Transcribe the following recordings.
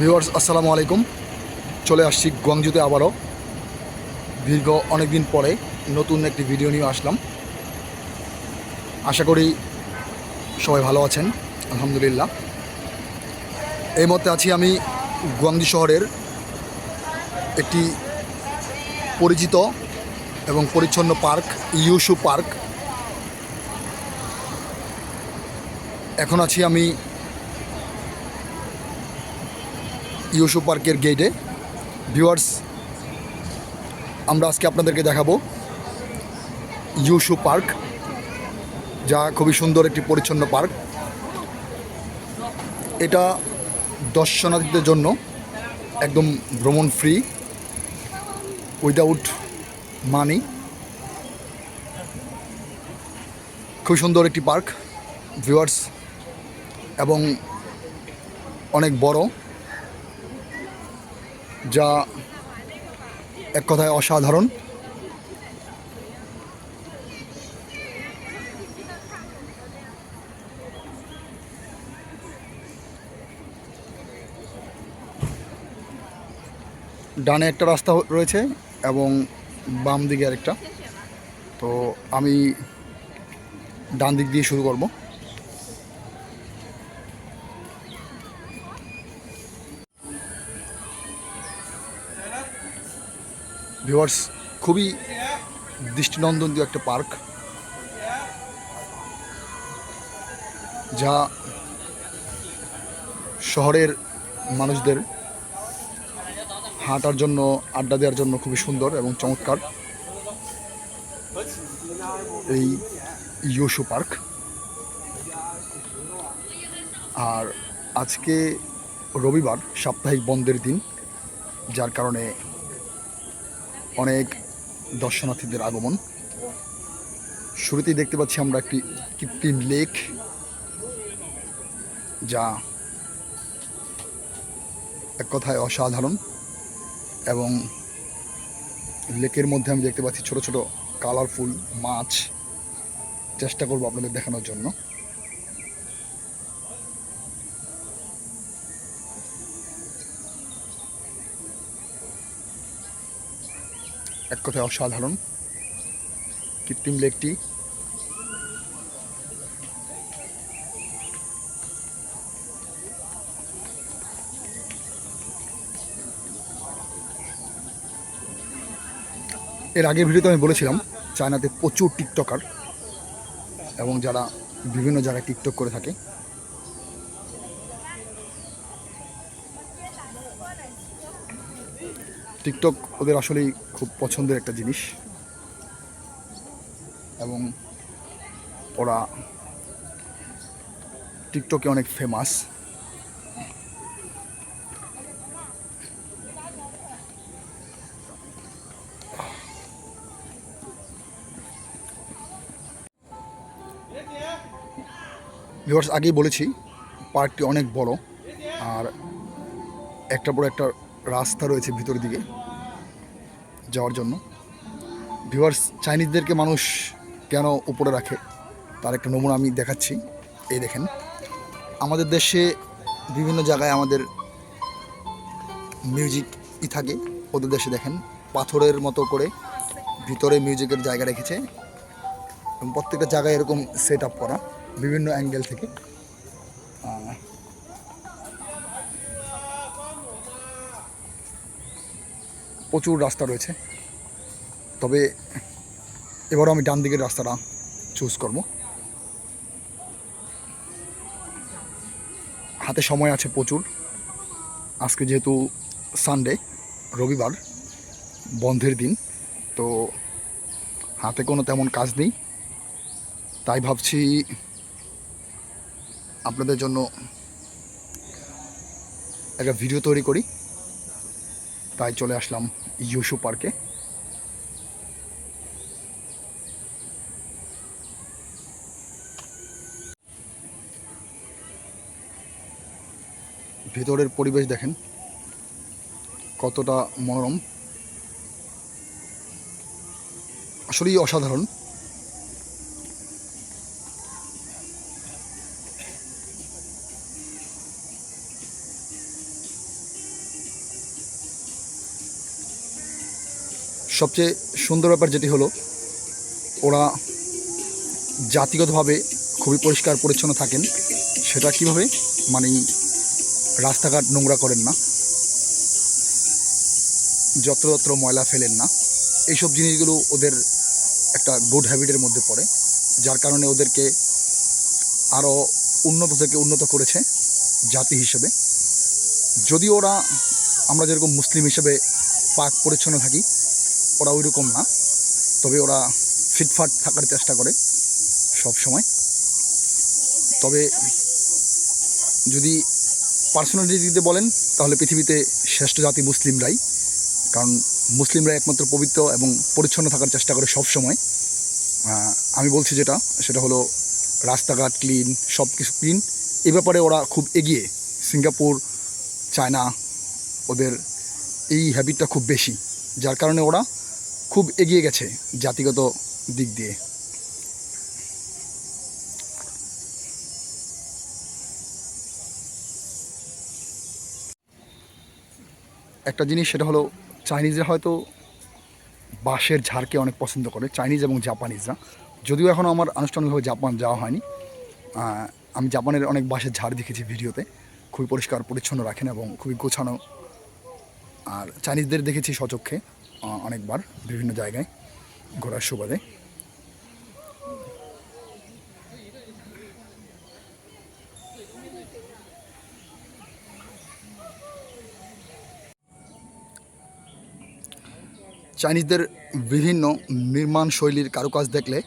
Viewers, আসসালামু আলাইকুম। চলে আসছি গুয়াংজুতে আবারও। দীর্ঘ অনেক দিন পরে নতুন একটি ভিডিও নিয়ে আসলাম। আশা করি সবাই ভালো আছেন, আলহামদুলিল্লাহ। এই মতে আছি আমি গুয়াংজি শহরের একটি পরিচিত এবং পরিচ্ছন্ন পার্ক, ইউসু পার্ক। এখন আছি আমি ইউসু পার্কের গেটে ভিউয়ার্স, আমরা আজকে আপনাদেরকে দেখাবো ইউসু পার্ক, যা খুবই সুন্দর একটি পরিচ্ছন্ন পার্ক। এটা দর্শনার্থীদের জন্য একদম ভ্রমণ ফ্রি উইদাউট মানি খুব সুন্দর একটি পার্ক, ভিউয়ার্স, এবং অনেক বড়। যা এক কথায় অসাধারণ। ডানে একটা রাস্তা রয়েছে এবং বাম দিকে আরেকটা। তো আমি ডান দিক দিয়ে শুরু করব। ভিউয়ার্স খুবই দৃষ্টিনন্দনীয় একটা পার্ক, যা শহরের মানুষদের হাঁটার জন্য, আড্ডা দেওয়ার জন্য খুবই সুন্দর এবং চমৎকার। এই ইয়োশু পার্ক। আর আজকে রবিবার সাপ্তাহিক বন্ধের দিন, যার কারণে অনেক দর্শনার্থীদের আগমন। শুরুতেই দেখতে পাচ্ছি আমরা একটি কৃত্রিম লেক, যা এক কথায় অসাধারণ এবং লেকের মধ্যে আমি দেখতে পাচ্ছি ছোট ছোট কালারফুল মাছ। চেষ্টা করব আপনাদের দেখানোর জন্য। এক কথায় অসাধারণ। কৃত্রিম লেকটি। এর আগের ভিডিওতে আমি বলেছিলাম, চায়নাতে প্রচুর টিকটকার এবং যারা বিভিন্ন জায়গায় টিকটক করে থাকে টিকটক ওদের আসলেই খুব পছন্দের একটা জিনিস। এবং ওরা টিকটকে অনেক ফেমাস ভিউয়ার্স আগেই বলেছি, পার্কটি অনেক বড়, আর একটা বড় একটা রাস্তা রয়েছে ভিতর দিকে যাওয়ার জন্য। ভিউয়ার্স চাইনিজদেরকে মানুষ কেন উপরে রাখে? তার একটা নমুনা আমি দেখাচ্ছি। এই দেখেন। আমাদের দেশে বিভিন্ন জায়গায় আমাদের মিউজিক ই থাকে। ওদের দেশে দেখেন, পাথরের মতো করে ভিতরে মিউজিকের জায়গা রেখেছে। এবং প্রত্যেকটা জায়গায় এরকম সেট আপ করা, বিভিন্ন অ্যাঙ্গেল থেকে। প্রচুর রাস্তা রয়েছে। তবে এবারও আমি ডান দিকের রাস্তাটা চুজ করব। হাতে সময় আছে প্রচুর। আজকে যেহেতু সানডে রবিবার, বন্ধের দিন, তো হাতে কোনো তেমন কাজ নেই। তাই ভাবছি আপনাদের জন্য একটা ভিডিও তৈরি করি। তাই চলে আসলাম ইউসু পার্কে। ভেতরের পরিবেশ দেখেন কতটা মনোরম। আসলেই অসাধারণ। সবচেয়ে সুন্দর ব্যাপার যেটি হলো, ওরা জাতিগতভাবে খুবই পরিষ্কার পরিচ্ছন্ন থাকেন। সেটা কীভাবে? মানে রাস্তাঘাট নোংরা করেন না। যত্রতত্র ময়লা ফেলেন না। এইসব জিনিসগুলো ওদের একটা গুড হ্যাবিটের মধ্যে পড়ে, যার কারণে ওদেরকে আরও উন্নত থেকে উন্নত করেছে জাতি হিসেবে। যদি ওরা, আমরা যেরকম মুসলিম হিসেবে পাক পরিচ্ছন্ন থাকি ওরা ওই রকম না। তবে ওরা ফিটফাট থাকার চেষ্টা করে সব সময়। তবে যদি পার্সোনালিটি দিতে বলেন, তাহলে পৃথিবীতে শ্রেষ্ঠ জাতি মুসলিমরাই। কারণ মুসলিমরা একমাত্র পবিত্র এবং পরিচ্ছন্ন থাকার চেষ্টা করে সব সময়। আমি বলছি যেটা, সেটা হলো রাস্তাঘাট ক্লিন সব কিছু ক্লিন এ ব্যাপারে ওরা খুব এগিয়ে। সিঙ্গাপুর, চায়না, ওদের এই হ্যাবিটটা খুব বেশি। যার কারণে ওরা খুব এগিয়ে গেছে জাতিগত দিক দিয়ে। একটা জিনিস সেটা হলো চাইনিজরা হয়তো বাঁশের ঝাড়কে অনেক পছন্দ করে, চাইনিজ এবং জাপানিজরা। যদিও এখনও আমার আনুষ্ঠানিকভাবে জাপান যাওয়া হয়নি। আমি জাপানের অনেক বাঁশের ঝাড় দেখেছি ভিডিওতে। খুবই পরিষ্কার, পরিচ্ছন্ন রাখেন এবং খুবই গোছানো। আর চাইনিজদের দেখেছি সচক্ষে অনেকবার বিভিন্ন জায়গায় ঘোরার সুবাদে। চাইনিজদের বিভিন্ন নির্মাণ শৈলীর কারুকাজ দেখলে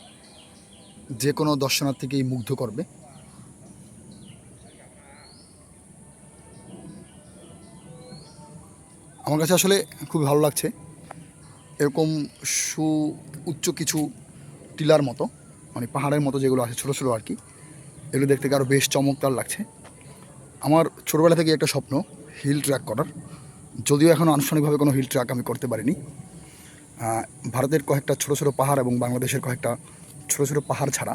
যে কোনো দর্শনার্থীকেই মুগ্ধ করবে। আমার কাছে আসলে খুব ভালো লাগছে। এরকম সু, উচ্চ কিছু টিলার মতো মানে পাহাড়ের মতো যেগুলো আছে, ছোটো ছোটো আর কি, এগুলো দেখতে আরও বেশ চমৎকার লাগছে। আমার ছোটোবেলা থেকে একটা স্বপ্ন হিল ট্র্যাক করার। যদিও এখনও আনুষ্ঠানিকভাবে কোনো হিল ট্র্যাক আমি করতে পারিনি। ভারতের কয়েকটা ছোটো ছোটো পাহাড় এবং বাংলাদেশের কয়েকটা ছোটো ছোটো পাহাড় ছাড়া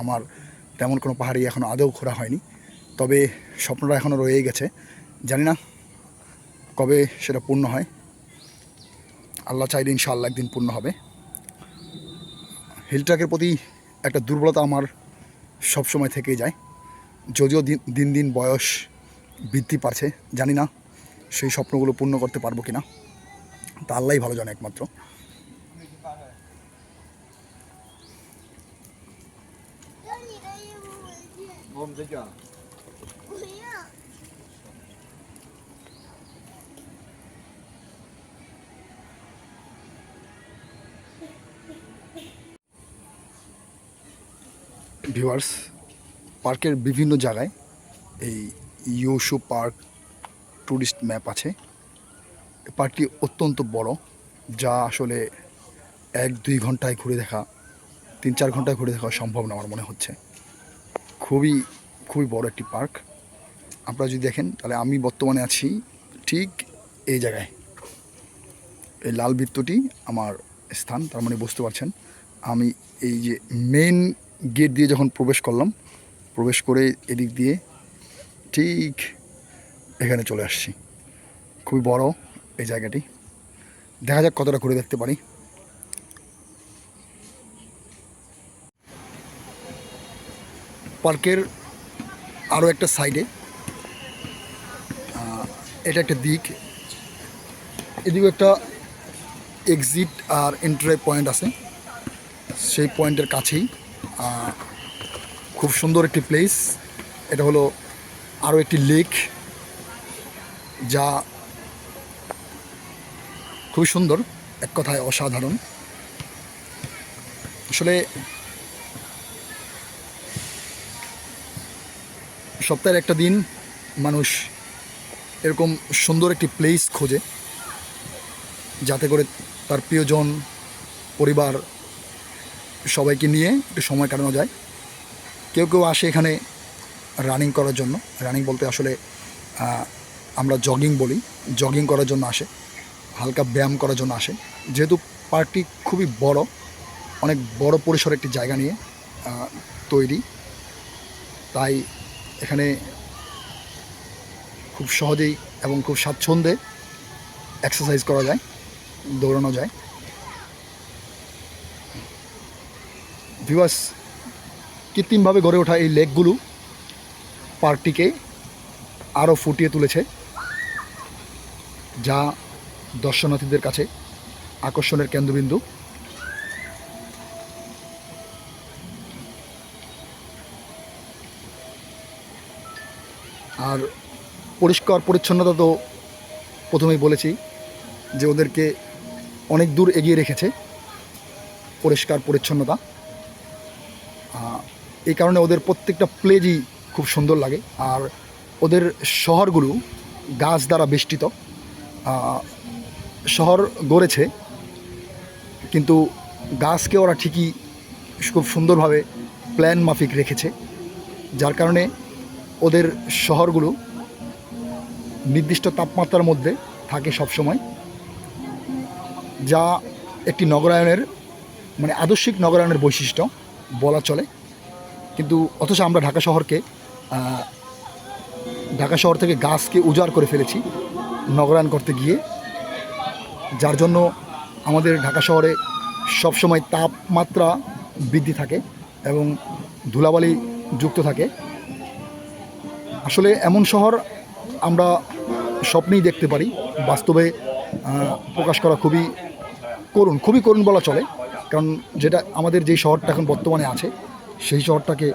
আমার তেমন কোনো পাহাড়ই এখনও আদৌ ঘোরা হয়নি। তবে স্বপ্নটা এখনও রয়েই গেছে। জানি না কবে সেটা পূর্ণ হয়। আল্লাহ চাইলে ইনশাআল্লাহ একদিন পূর্ণ হবে। হিল ট্র্যাকের প্রতি একটা দুর্বলতা আমার সব সময় থেকেই যায়। যদিও দিন দিন দিন বয়স বৃদ্ধি পাচ্ছে জানি না সেই স্বপ্নগুলো পূর্ণ করতে পারব কিনা। তা আল্লাহই ভালো জানে একমাত্র। ভিউয়ার্স পার্কের বিভিন্ন জায়গায় এই ইউশু পার্ক ট্যুরিস্ট ম্যাপ আছে। পার্কটি অত্যন্ত বড়, যা আসলে এক দুই ঘন্টায় ঘুরে দেখা, তিন চার ঘন্টায় ঘুরে দেখা সম্ভব না আমার মনে হচ্ছে। খুবই খুবই বড় একটি পার্ক আপনারা যদি দেখেন, তাহলে আমি বর্তমানে আছি ঠিক এই জায়গায়। এই লাল বৃত্তটি আমার স্থান, তার মানে বুঝতে পারছেন। আমি এই যে মেন গেট দিয়ে যখন প্রবেশ করলাম, প্রবেশ করে এদিক দিয়ে ঠিক এখানে চলে আসছি। খুবই বড় এই জায়গাটি। দেখা যাক কতটা ঘুরে দেখতে পারি। পার্কের আরও একটা সাইডে এটা একটা দিক। এদিকেও একটা এক্সিট আর এন্ট্রি পয়েন্ট আছে। সেই পয়েন্টের কাছেই খুব সুন্দর একটি প্লেস এটা হলো আরও একটি লেক যা খুবই সুন্দর, এক কথায় অসাধারণ। আসলে সপ্তাহের একটা দিন মানুষ এরকম সুন্দর একটি প্লেস খোঁজে, যাতে করে তার প্রিয়জন, পরিবার সবাইকে নিয়ে একটু সময় কাটানো যায়। কেউ কেউ আসে এখানে রানিং করার জন্য। রানিং বলতে আসলে আমরা জগিং বলি। জগিং করার জন্য আসে। হালকা ব্যায়াম করার জন্য আসে। যেহেতু পার্কটি খুবই বড়, অনেক বড় পরিসর একটি জায়গা নিয়ে তৈরি। তাই এখানে খুব সহজেই এবং খুব স্বাচ্ছন্দ্যে এক্সারসাইজ করা যায়, দৌড়ানো যায়। ভিউয়ার্স কৃত্রিমভাবে গড়ে ওঠা এই লেকগুলো পার্কটিকে আরও ফুটিয়ে তুলেছে, যা দর্শনার্থীদের কাছে আকর্ষণের কেন্দ্রবিন্দু। আর পরিষ্কার পরিচ্ছন্নতা তো প্রথমেই বলেছি যে ওদেরকে অনেক দূর এগিয়ে রেখেছে পরিষ্কার পরিচ্ছন্নতা। এই কারণে ওদের প্রত্যেকটা প্লেজই খুব সুন্দর লাগে। আর ওদের শহরগুলো গাছ দ্বারা বেষ্টিত শহর গড়েছে, কিন্তু গাছকে ওরা ঠিকই খুব সুন্দরভাবে প্ল্যান মাফিক রেখেছে, যার কারণে ওদের শহরগুলো নির্দিষ্ট তাপমাত্রার মধ্যে থাকে সবসময়, যা একটি নগরায়নের মানে আদর্শিক নগরায়নের বৈশিষ্ট্য বলা চলে। কিন্তু অথচ আমরা ঢাকা শহরকে ঢাকা শহর থেকে গাছকে উজাড় করে ফেলেছি নগরায়ণ করতে গিয়ে। যার জন্য আমাদের ঢাকা শহরে সবসময় তাপমাত্রা বৃদ্ধি থাকে এবং ধুলাবালি যুক্ত থাকে। আসলে এমন শহর আমরা স্বপ্নেই দেখতে পারি। বাস্তবে প্রকাশ করা খুবই করুণ খুবই করুণ বলা চলে। কারণ যেটা আমাদের যেই শহরটা এখন বর্তমানে আছে সেই শহরটাকে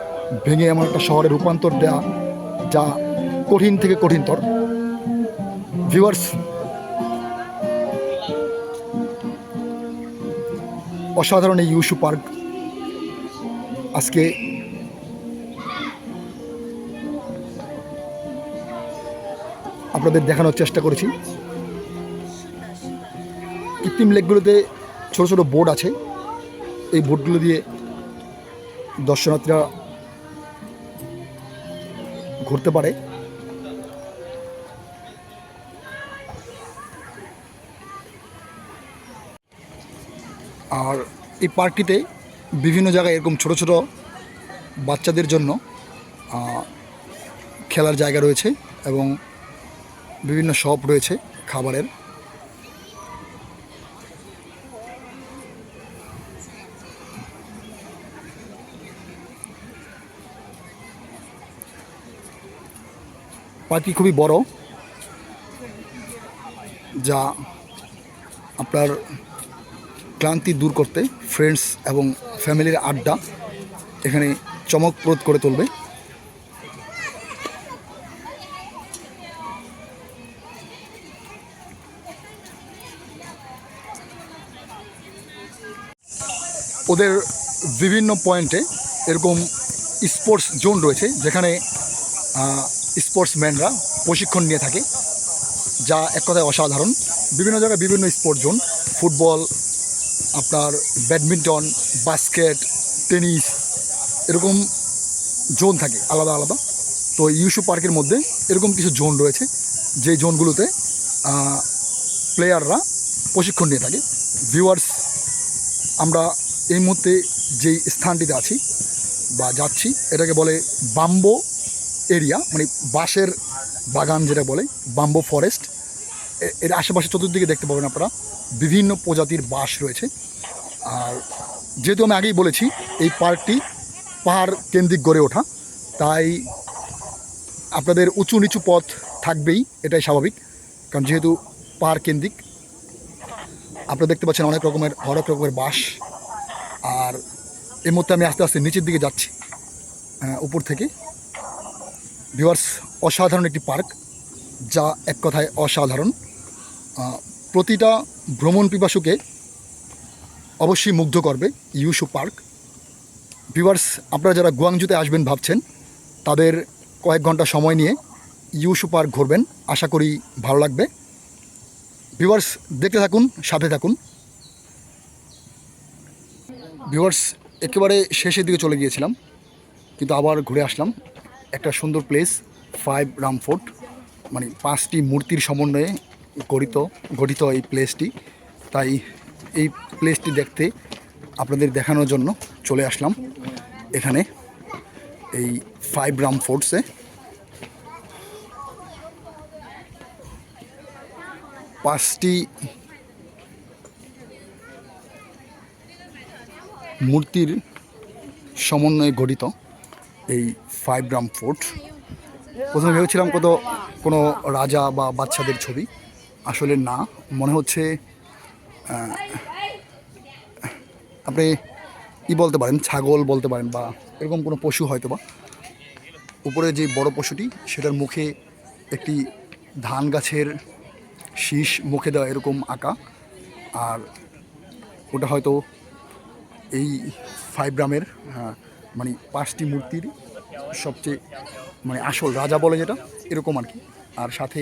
ভেঙে এমন একটা শহরে রূপান্তর দেওয়া যা কঠিন থেকে কঠিনতর। ভিউয়ার্স অসাধারণ এই ইউসু পার্ক। আজকে আপনাদের দেখানোর চেষ্টা করেছি। কৃত্রিম লেকগুলোতে ছোটো ছোটো বোর্ড আছে। এই বোর্ডগুলো দিয়ে দর্শনার্থীরা ঘুরতে পারে। আর এই পার্কটিতে বিভিন্ন জায়গায় এরকম ছোট ছোট বাচ্চাদের জন্য খেলার জায়গা রয়েছে এবং বিভিন্ন শপ রয়েছে খাবারের। পার্কটি খুবই বড়, যা আপনার ক্লান্তি দূর করতে ফ্রেন্ডস এবং ফ্যামিলির আড্ডা এখানে চমকপ্রদ করে তুলবে। ওদের বিভিন্ন পয়েন্টে এরকম স্পোর্টস জোন রয়েছে, যেখানে স্পোর্টসম্যানরা প্রশিক্ষণ নিয়ে থাকে, যা এক কথায় অসাধারণ। বিভিন্ন জায়গায় বিভিন্ন স্পোর্টস জোন, ফুটবল, আপনার ব্যাডমিন্টন, বাস্কেট, টেনিস, এরকম জোন থাকে, আলাদা আলাদা। তো ইউসু পার্কের মধ্যে এরকম কিছু জোন রয়েছে, যে জোনগুলোতে প্লেয়াররা প্রশিক্ষণ নিয়ে থাকে। ভিউয়ার্স, আমরা এই মুহূর্তে যেই স্থানটিতে আছি বা যাচ্ছি, এটাকে বলে বাম্বো এরিয়া মানে বাঁশের বাগান যেটা বলে, বাম্বো ফরেস্ট এর আশেপাশে চতুর্দিকে দেখতে পাবেন আপনারা, বিভিন্ন প্রজাতির বাঁশ রয়েছে। আর যেহেতু আমি আগেই বলেছি, এই পার্কটি পাহাড় কেন্দ্রিক গড়ে ওঠা, তাই আপনাদের উঁচু নিচু পথ থাকবেই, এটাই স্বাভাবিক। কারণ যেহেতু পাহাড় কেন্দ্রিক, আপনারা দেখতে পাচ্ছেন অনেক রকমের হরেক রকমের বাঁশ। আর এই মুহূর্তে আমি আস্তে আস্তে নিচের দিকে যাচ্ছি উপর থেকে। ভিউয়ার্স, অসাধারণ একটি পার্ক, যা এক কথায় অসাধারণ। প্রতিটা ভ্রমণ পিপাসুকে অবশ্যই মুগ্ধ করবে ইউসু পার্ক। ভিউয়ার্স, আপনারা যারা গুয়াংজুতে আসবেন ভাবছেন, তাদের কয়েক ঘণ্টা সময় নিয়ে ইউসু পার্ক ঘুরবেন, আশা করি ভালো লাগবে। ভিউয়ার্স, দেখতে থাকুন, সাথে থাকুন। ভিউয়ার্স, একেবারে শেষের দিকে চলে গিয়েছিলাম, কিন্তু আবার ঘুরে আসলাম। একটা সুন্দর প্লেস ফাইভ রাম ফোর্ট মানে পাঁচটি মূর্তির সমন্বয়ে গঠিত গঠিত এই প্লেসটি তাই এই প্লেসটি দেখতে আপনাদের দেখানোর জন্য চলে আসলাম এখানে, এই ফাইভ রাম ফোর্টসে পাঁচটি মূর্তির সমন্বয়ে গঠিত এই ফাইভ গ্রাম ফোর্ট প্রথমে ভেবেছিলাম কত কোনো রাজা বা বাচ্চাদের ছবি। আসলে না, মনে হচ্ছে আপনি ই বলতে পারেন, ছাগল বলতে পারেন বা এরকম কোনো পশু হয়তো বা উপরে যে বড় পশুটি, সেটার মুখে একটি ধান গাছের শীষ মুখে দেওয়া এরকম আঁকা। আর ওটা হয়তো এই ফাইভ গ্রামের মানে পাঁচটি মূর্তির সবচেয়ে মানে আসল রাজা বলে যেটা, এরকম আর কি। আর সাথে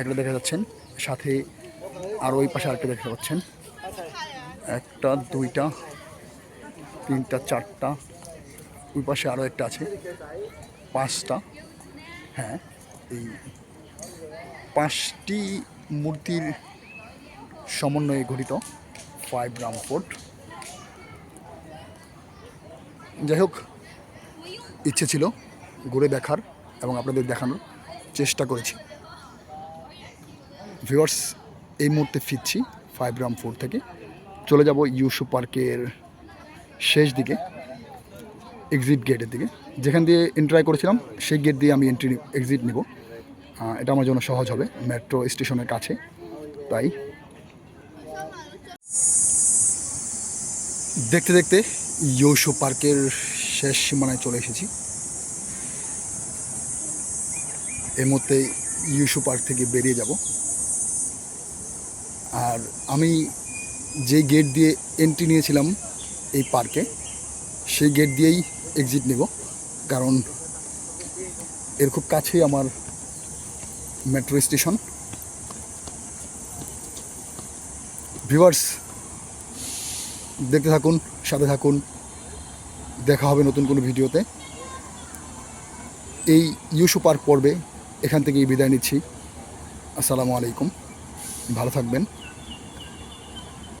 একটা দেখা যাচ্ছেন, সাথে আর ওই পাশে আরেকটা দেখা পাচ্ছেন। একটা, দুইটা, তিনটা, চারটা, ওই পাশে আরও একটা আছে, পাঁচটা। হ্যাঁ এই পাঁচটি মূর্তির সমন্বয়ে গঠিত ফাইভ গ্রাম ফোর্ট যাই হোক, ইচ্ছে ছিল ঘুরে দেখার এবং আপনাদের দেখানোর চেষ্টা করেছি। ভিউয়ার্স এই মুহূর্তে ফিরছি ফাইভ গ্রাম ফোর থেকে। চলে যাব ইউসু পার্কের শেষ দিকে এক্সিট গেটের দিকে। যেখান দিয়ে এন্ট্রাই করেছিলাম, সেই গেট দিয়ে আমি এন্ট্রি এক্সিট নেব। এটা আমার জন্য সহজ হবে মেট্রো স্টেশনের কাছে। তাই। দেখতে দেখতে ইউসু পার্কের শেষ সীমানায় চলে এসেছি। এর মধ্যে ইউসু পার্ক থেকে বেরিয়ে যাব। আর আমি যে গেট দিয়ে এন্ট্রি নিয়েছিলাম এই পার্কে সেই গেট দিয়েই এক্সিট নেব। কারণ এর খুব কাছেই আমার মেট্রো স্টেশন ভিউয়ার্স দেখতে থাকুন সাথে থাকুন। দেখা হবে নতুন কোনো ভিডিওতে। এই ইউসু পার্ক পর্বে এখান থেকেই বিদায় নিচ্ছি। আসসালামু আলাইকুম। ভালো থাকবেন।